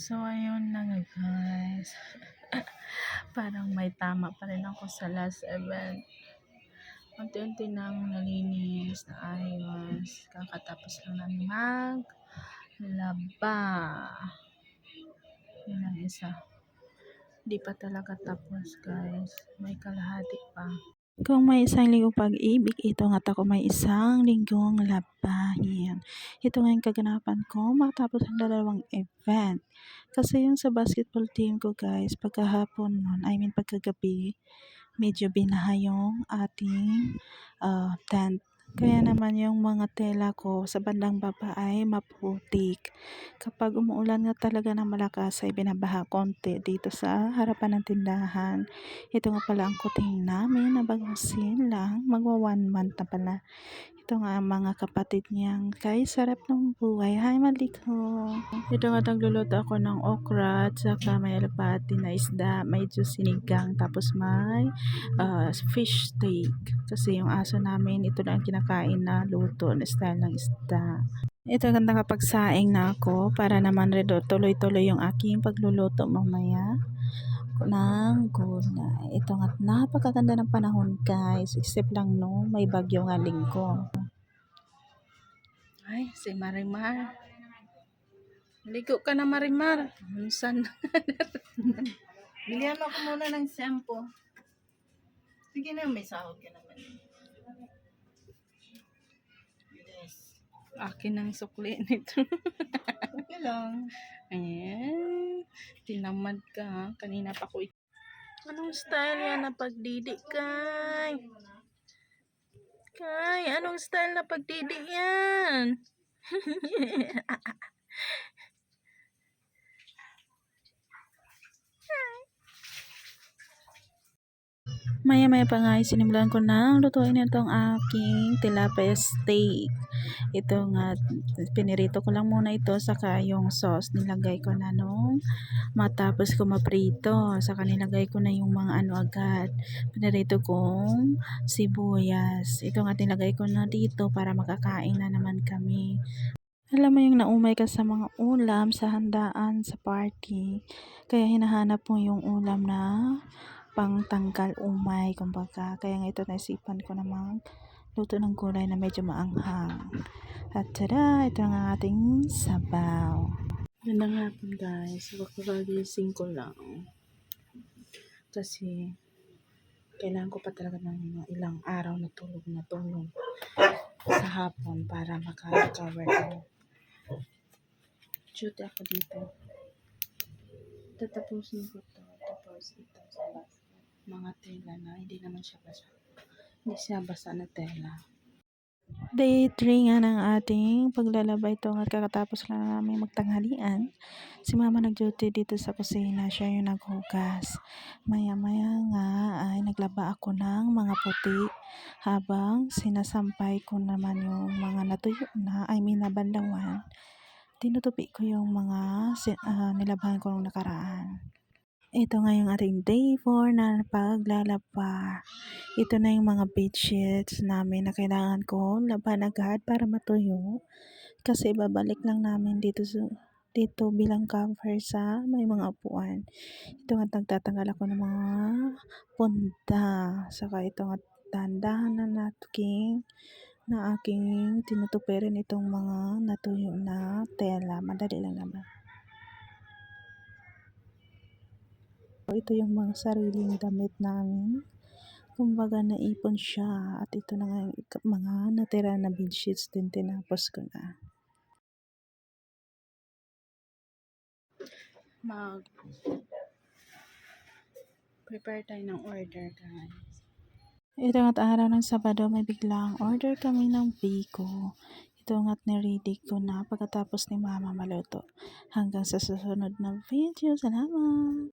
So, ayun na nga guys. Parang may tama pa rin ako sa last event. Unti-unti nang nalinis, naayos. Kakatapos lang namin mag laba. Yun ang isa. Di pa talaga tapos guys. May kalahati pa. Kung may isang linggo pag-ibig, ito nga ako may isang linggong labahin. Ito nga yung kaganapan ko matapos ang dalawang event. Kasi yung sa basketball team ko guys, pagkahapon nun, I mean pagkagabi, medyo binaha yung ating uh, tent. Kaya naman yung mga tela ko sa bandang baba ay maputik. Kapag umuulan nga talaga ng malakas ay binabaha konti dito sa harapan ng tindahan. Ito nga pala ang kuting namin na bagusin lang. Magwa one month na pala. Ito nga ang mga kapatid niyang kay sarap ng buhay. Hi Maliko! Ito nga nagluluto ako ng okra at saka may alapati na isda. Medyo sinigang tapos may uh, fish steak. Kasi yung aso namin ito na ang kinakain na luto na style ng isda. Ito ganda kapag saing na ako para naman rin tuloy-tuloy yung aking pagluluto mamaya ng gulay. Ito nga napakaganda ng panahon guys. Except lang no, may bagyo nga linggo. Ay, si Marimar. Ligo ka na Marimar. Minsan. Bilihan mo ako muna ng shampoo. Sige na, may sahod ka naman. Akin ang sukli nito. Okay lang. Ayan. Tinamad ka. ha? Kanina pa ko. ik- Anong style yan na pagdidi kay? Kay, anong style na pagdidi yan? Maya-maya pa nga, sinimulan ko na lutuin itong aking tilapia steak. Ito nga, pinirito ko lang muna ito, saka yung sauce, nilagay ko na nung matapos ko maprito. Saka nilagay ko na yung mga ano agad. Pinirito kong sibuyas. Ito nga, nilagay ko na dito para makakain na naman kami. Alam mo yung naumay ka sa mga ulam, sa handaan, sa party. Kaya hinahanap mo yung ulam na pangtanggal umay, kumbaga. Kaya nga ito naisipan ko namang luto ng gulay na medyo maanghang. At tada, ito ang ating sabaw. Ganda nga po guys, kakagising ko lang. Kasi, kailangan ko pa talaga ng ilang araw na tulog na tulog sa hapon para maka-recover ako. Duty ako dito. Tatapusin ko to. Tapos ito sa basket. Mga tela na hindi naman siya basa. Hindi siya basa na tela. Day 3 nga ng ating paglalaba ito at kakatapos lang namin magtanghalian. Si mama nag-duty dito sa kusina, siya yung naghugas. Maya-maya nga ay naglaba ako ng mga puti habang sinasampay ko naman yung mga natuyo na, I mean nabanlawan. Tinutupi ko yung mga ah, nilabahan ko nung nakaraan. Ito nga yung ating day 4 na paglalaba. Ito na yung mga bedsheets namin na kailangan ko laban agad para matuyo. Kasi babalik lang namin dito dito bilang cover sa may mga upuan. Ito nga nagtatanggal ako ng mga punta. Saka ito nga dandahan na natin na aking tinutupirin itong mga natuyo na tela. Madali lang naman. Ito yung mga sariling damit namin. Kumbaga naipon siya at ito na nga yung mga natira na bedsheets din tinapos ko na. Mag prepare tayo ng order guys. Ito nga't araw ng Sabado may biglang order kami ng biko. Ito nga't niready ko na pagkatapos ni Mama maluto. Hanggang sa susunod na video. Salamat!